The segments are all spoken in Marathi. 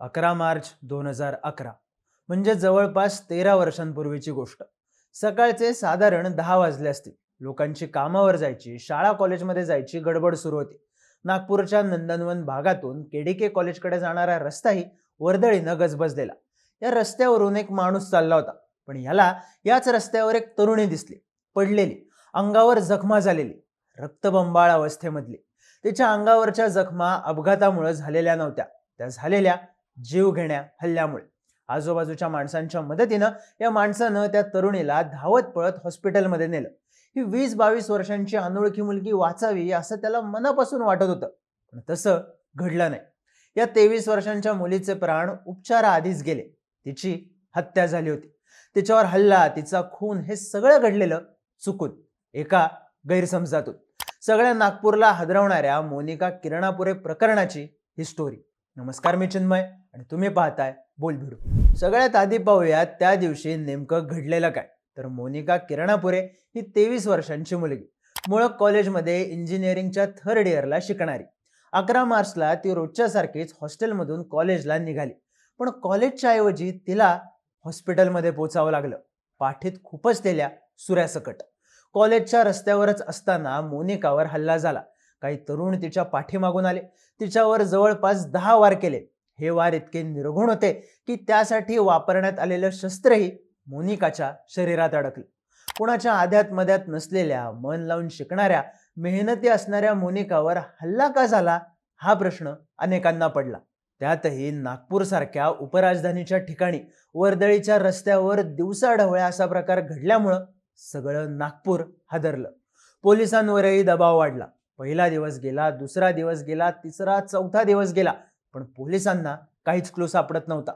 अकरा मार्च दोन हजार अकरा. म्हणजे जवळपास तेरा वर्षांपूर्वीची गोष्ट. सकाळचे साधारण दहा वाजले असतील लोकांची कामावर जायची शाळा कॉलेजमध्ये जायची गडबड सुरू होती. नागपूरच्या नंदनवन भागातून केडीके कॉलेजकडे जाणारा रस्ताही वर्दळीनं गजबजलेला. या रस्त्यावरून एक माणूस चालला होता. पण याला याच रस्त्यावर एक तरुणी दिसली. पडलेली. अंगावर जखमा झालेली. रक्तबंबाळ अवस्थेमधली. तिच्या अंगावरच्या जखमा अपघातामुळे झालेल्या नव्हत्या. त्या झालेल्या जीवघेण्या हल्ल्यामुळे. आजूबाजूच्या माणसांच्या मदतीनं या माणसानं त्या तरुणीला धावत पळत हॉस्पिटलमध्ये नेलं. ही वीस बावीस वर्षांची अनोळखी मुलगी वाचावी असं त्याला मनापासून वाटत होतं. पण तसं घडलं नाही. या तेवीस वर्षांच्या मुलीचे प्राण उपचाराआधीच गेले. तिची हत्या झाली होती. तिच्यावर हल्ला तिचा खून हे सगळं घडलेलं चुकून एका गैरसमजातून. सगळ्या नागपूरला हदरवणाऱ्या मोनिका किरणापुरे प्रकरणाची ही स्टोरी नमस्कार मी चिन्मय आणि तुम्ही पाहताय बोल भिडू सगळ्यात आधी पाहूया त्या दिवशी नेमकं घडलेलं काय? तर मोनिका किरणापुरे ही तेवीस वर्षांची मुलगी. मुळक कॉलेजमध्ये इंजिनिअरिंगच्या थर्ड इयरला शिकणारी. अकरा मार्चला ती रोजच्या सारखीच हॉस्टेलमधून कॉलेजला निघाली. पण कॉलेजच्या ऐवजी तिला हॉस्पिटलमध्ये पोचावं लागलं. पाठीत खूपच तेल्या सुऱ्यासकट. कॉलेजच्या रस्त्यावरच असताना मोनिकावर हल्ला झाला. काही तरुण तिच्या पाठीमागून आले. तिच्यावर जवळपास दहा वार केले. हे वार इतके निर्गुण होते की त्यासाठी वापरण्यात आलेलं शस्त्रही मोनिकाच्या शरीरात अडकलं. कुणाच्या आध्यात मध्यात नसलेल्या मन लावून शिकणाऱ्या मेहनती असणाऱ्या मोनिकावर हल्ला का झाला? हा प्रश्न अनेकांना पडला. त्यातही नागपूरसारख्या उपराजधानीच्या ठिकाणी वर्दळीच्या रस्त्यावर दिवसाढवळ्या असा प्रकार घडल्यामुळं सगळं नागपूर हादरलं. पोलिसांवरही दबाव वाढला. पहिला दिवस गेला दुसरा दिवस गेला तिसरा चौथा दिवस गेला पण पोलिसांना काहीच क्लू सापडत नव्हता.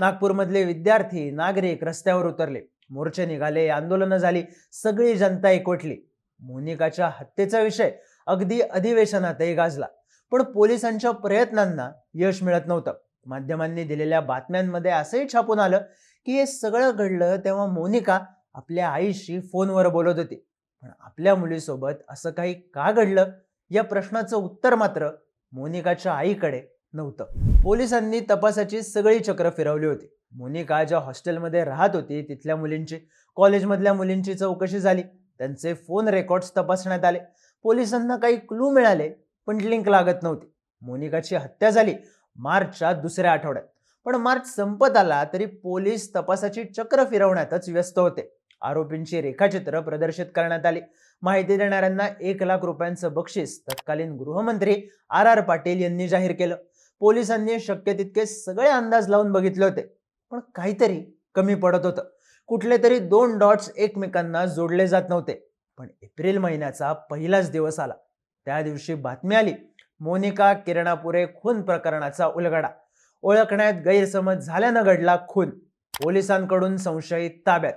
नागपूरमधले विद्यार्थी नागरिक रस्त्यावर उतरले. मोर्चे निघाले आंदोलनं झाली सगळी जनता एकवटली. मोनिकाच्या हत्येचा विषय अगदी अधिवेशनातही गाजला. पण पोलिसांच्या प्रयत्नांना यश मिळत नव्हतं. माध्यमांनी दिलेल्या बातम्यांमध्ये असंही छापून आलं की हे सगळं घडलं तेव्हा मोनिका आपल्या आईशी फोनवर बोलत होती. पण आपल्या मुलीसोबत असं काही का घडलं? या प्रश्नाचं उत्तर मात्र मोनिकाच्या आईकडे नव्हतं. पोलिसांनी तपासाची सगळी चक्र फिरवली होती. मोनिका ज्या हॉस्टेलमध्ये राहत होती तिथल्या मुलींची कॉलेजमधल्या मुलींची चौकशी झाली. त्यांचे फोन रेकॉर्ड्स तपासण्यात आले. पोलिसांना काही क्लू मिळाले पण लिंक लागत नव्हती. मोनिकाची हत्या झाली मार्चच्या दुसऱ्या आठवड्यात. पण मार्च संपत आला तरी पोलीस तपासाची चक्र फिरवण्यातच व्यस्त होते. आरोपींची रेखाचित्र प्रदर्शित करण्यात आली. माहिती देणाऱ्यांना एक लाख रुपयांचं बक्षीस तत्कालीन गृहमंत्री आर आर पाटील यांनी जाहीर केलं. पोलिसांनी शक्य तितके सगळे अंदाज लावून बघितले होते पण काहीतरी कमी पडत होतं. कुठले तरी दोन डॉट्स एकमेकांना जोडले जात नव्हते पण एप्रिल महिन्याचा पहिलाच दिवस आला. त्या दिवशी बातमी आली मोनिका किरणापुरे खून प्रकरणाचा उलगडा. ओळखण्यात गैरसमज झाल्यानं घडला खून. पोलिसांकडून संशयित ताब्यात.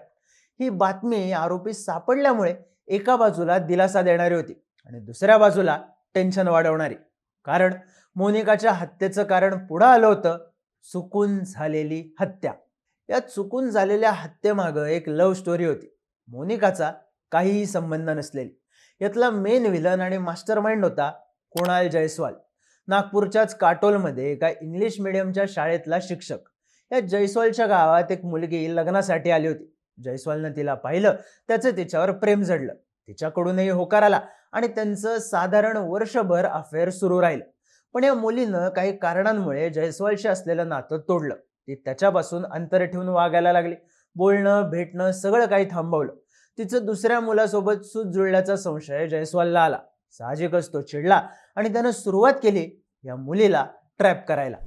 ही बातमी आरोपी सापडल्यामुळे एका बाजूला दिलासा देणारी होती आणि दुसऱ्या बाजूला टेन्शन वाढवणारी. कारण मोनिकाच्या हत्येचं कारण पुढं आलं होतं चुकून झालेली हत्या. या चुकून झालेल्या हत्येमागं एक लव्ह स्टोरी होती. मोनिकाचा काहीही संबंध नसलेली. यातला मेन विलन आणि मास्टर माइंड होता कुणाल जयस्वाल नागपूरच्याच काटोलमध्ये एका इंग्लिश मिडियमच्या शाळेतला शिक्षक. या जयस्वालच्या गावात एक मुलगी लग्नासाठी आली होती. जयस्वालनं तिला पाहिलं त्याचं तिच्यावर प्रेम जडलं. तिच्याकडूनही होकार आला आणि त्यांचं साधारण वर्षभर अफेअर सुरू राहिलं. पण या मुलीनं काही कारणांमुळे जयस्वालशी असलेलं नातं तोडलं. ती त्याच्यापासून अंतर ठेवून वागायला लागली. बोलणं भेटणं सगळं काही थांबवलं. तिचं दुसऱ्या मुलासोबत सूत जुळल्याचा संशय जयस्वालला आला. साहजिकच तो चिडला आणि त्यानं सुरुवात केली या मुलीला ट्रॅप करायला.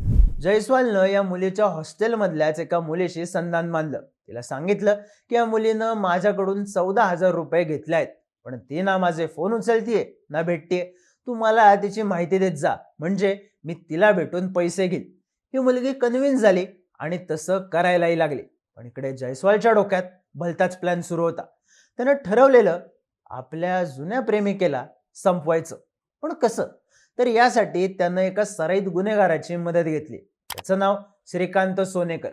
जयस्वालनं या मुलीच्या हॉस्टेलमधल्याच एका मुलीशी संधान मानलं. तिला सांगितलं की या मुलीनं माझ्याकडून चौदा हजार रुपये घेतले आहेत पण ती ना माझे फोन उचलतीये ना भेटतीये. तू मला तिची माहिती देत जा म्हणजे मी तिला भेटून पैसे घेईल. ही मुलगी कन्व्हिन्स झाली आणि तसं करायलाही लागली. पण इकडे जयस्वालच्या डोक्यात भलताच प्लॅन सुरू होता. त्यानं ठरवलेलं आपल्या जुन्या प्रेमिकेला संपवायचं. पण कसं? तर यासाठी त्यानं एका सराईत गुन्हेगाराची मदत घेतली. त्याचं नाव श्रीकांत सोनेकर.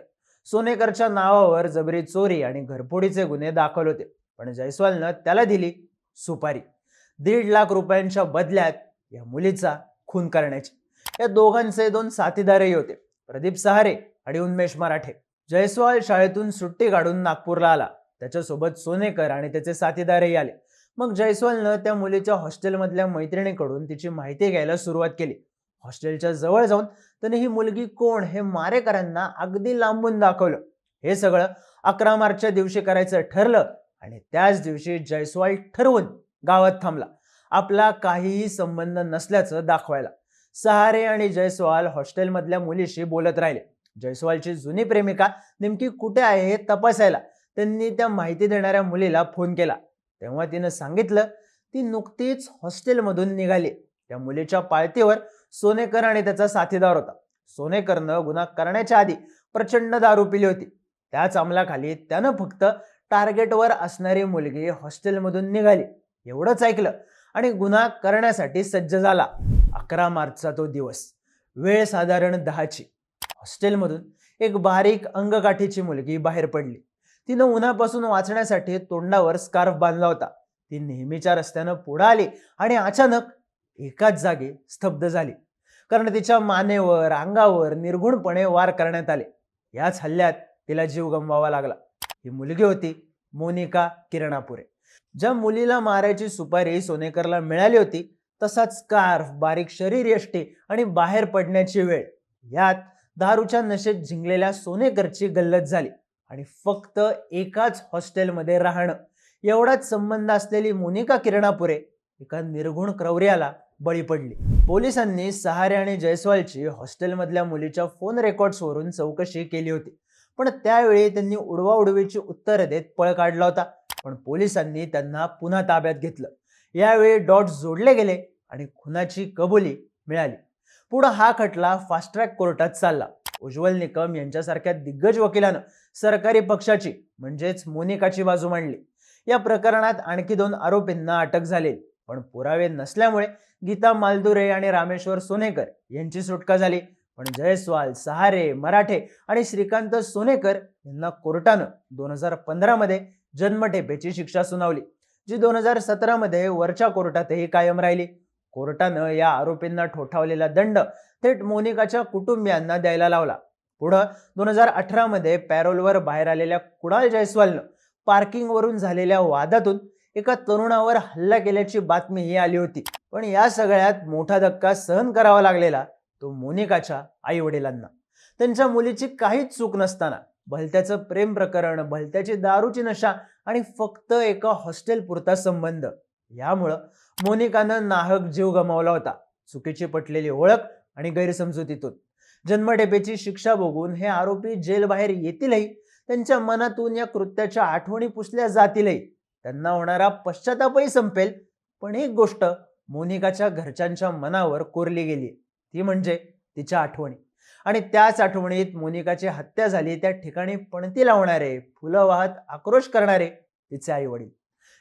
सोनेकरच्या नावावर जबरी चोरी आणि घरफोडीचे गुन्हे दाखल होते. पण जयस्वालनं त्याला दिली सुपारी. दीड लाख रुपयांच्या बदल्यात या मुलीचा खून करण्याची. या दोघांचे दोन साथीदारही होते. प्रदीप सहारे आणि उन्मेष मराठे. जयस्वाल शाळेतून सुट्टी काढून नागपूरला आला. त्याच्यासोबत सोनेकर आणि त्याचे साथीदारही आले. मग जयस्वालनं त्या मुलीच्या हॉस्टेलमधल्या मैत्रिणीकडून तिची माहिती घ्यायला सुरुवात केली. हॉस्टेलच्या जवळ जाऊन तर ही मुलगी कोण हे मारेकरांना अगदी लांबून दाखवलं. हे सगळं अकरा मार्चच्या दिवशी करायचं ठरलं आणि त्याच दिवशी जयस्वाल ठरवून गावात थांबला. आपला काहीही संबंध नसल्याचं दाखवायला. सहारे आणि जयस्वाल हॉस्टेलमधल्या मुलीशी बोलत राहिले. जयस्वालची जुनी प्रेमिका नेमकी कुठे आहे हे तपासायला त्यांनी त्या माहिती देणाऱ्या मुलीला फोन केला. तेव्हा तिनं सांगितलं ती नुकतीच हॉस्टेलमधून निघाली. त्या मुलीच्या पाळतीवर सोनेकर आणि त्याचा साथीदार होता. सोनेकरनं गुन्हा करण्याच्या आधी प्रचंड दारू पिली होती. त्याच अंमलाखाली त्यानं फक्त टार्गेटवर असणारी मुलगी हॉस्टेलमधून निघाली. एवढंच ऐकलं आणि गुन्हा करण्यासाठी सज्ज झाला. अकरा मार्चचा तो दिवस. वेळ साधारण दहाची. हॉस्टेलमधून एक बारीक अंगकाठीची मुलगी बाहेर पडली. तिनं उन्हापासून वाचण्यासाठी तोंडावर स्कार्फ बांधला होता. ती नेहमीच्या रस्त्यानं पुढे आली आणि अचानक एकाच जागी स्तब्ध झाली. कारण तिच्या मानेवर अंगावर निर्गुणपणे वार करण्यात आले. याच हल्ल्यात तिला जीव गमवावा लागला. ही मुलगी होती मोनिका किरणापुरे. ज्या मुलीला मारायची सुपारी सोनेकरला मिळाली होती तसाच स्कार्फ बारीक शरीर यष्टी आणि बाहेर पडण्याची वेळ यात दारूच्या नशेत झिंकलेल्या सोनेकरची गल्लत झाली. आणि फक्त एकाच हॉस्टेलमध्ये राहणं एवढाच संबंध असलेली मोनिका किरणापुरे एका निर्गुण क्रौर्याला बळी पडली. पोलिसांनी सहारे आणि जयस्वालची हॉस्टेलमधल्या मुलीच्या फोन रेकॉर्ड्सवरून चौकशी केली होती. पण त्यावेळी त्यांनी उडवाउडवीची उत्तरं देत पळ काढला होता. पण पोलिसांनी त्यांना पुन्हा ताब्यात घेतलं. यावेळी डॉट्स जोडले गेले आणि खुनाची कबुली मिळाली. पुढं हा खटला फास्ट ट्रॅक कोर्टात चालला. उज्ज्वल निकम यांच्यासारख्या दिग्गज वकिलानं सरकारी पक्षाची म्हणजेच मोनिकाची बाजू मांडली. या प्रकरणात आणखी दोन आरोपींना अटक झाली पण पुरावे नसल्यामुळे गीता मालदुरे आणि रामेश्वर सोनेकर यांची सुटका झाली. पण जयस्वाल सहारे मराठे आणि श्रीकांत सोनेकर यांना कोर्टानं दोन हजार पंधरामध्ये जन्मठेपेची शिक्षा सुनावली जी दोन हजार सतरामध्ये वरच्या कोर्टातही कायम राहिली. कोर्टानं या आरोपींना ठोठावलेला दंड थेट मोनिकाच्या कुटुंबियांना द्यायला लावला. पुढं दोन हजार अठरामध्ये पॅरोलवर बाहेर आलेल्या कुणाल जयस्वालनं पार्किंगवरून झालेल्या वादातून एका तरुणावर हल्ला केल्याची बातमी ही आली होती. पण या सगळ्यात मोठा धक्का सहन करावा लागलेला तो मोनिकाच्या आई वडिलांना त्यांच्या मुलीची काहीच चूक नसताना भलत्याचं प्रेम प्रकरण भलत्याची दारूची नशा आणि फक्त एका हॉस्टेल पुरता संबंध. यामुळं मोनिकानं नाहक जीव गमावला होता. चुकीची पटलेली ओळख आणि गैरसमजुतीतून. जन्मठेपेची शिक्षा बघून हे आरोपी जेलबाहेर येतीलही त्यांच्या मनातून या कृत्याच्या आठवणी पुसल्या जातीलही. त्यांना होणारा पश्चातापही संपेल पण एक गोष्ट मोनिकाच्या घरच्यांच्या मनावर कोरली गेली ती म्हणजे तिच्या आठवणी. आणि त्याच आठवणीत मोनिकाची हत्या झाली त्या ठिकाणी पणती लावणारे फुलं वाहत आक्रोश करणारे तिचे आई वडील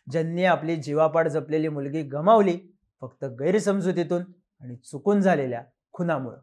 ज्यांनी आपली जीवापाड जपलेली मुलगी गमावली फक्त गैरसमजुतीतून आणि चुकून झालेल्या खुनामुळं.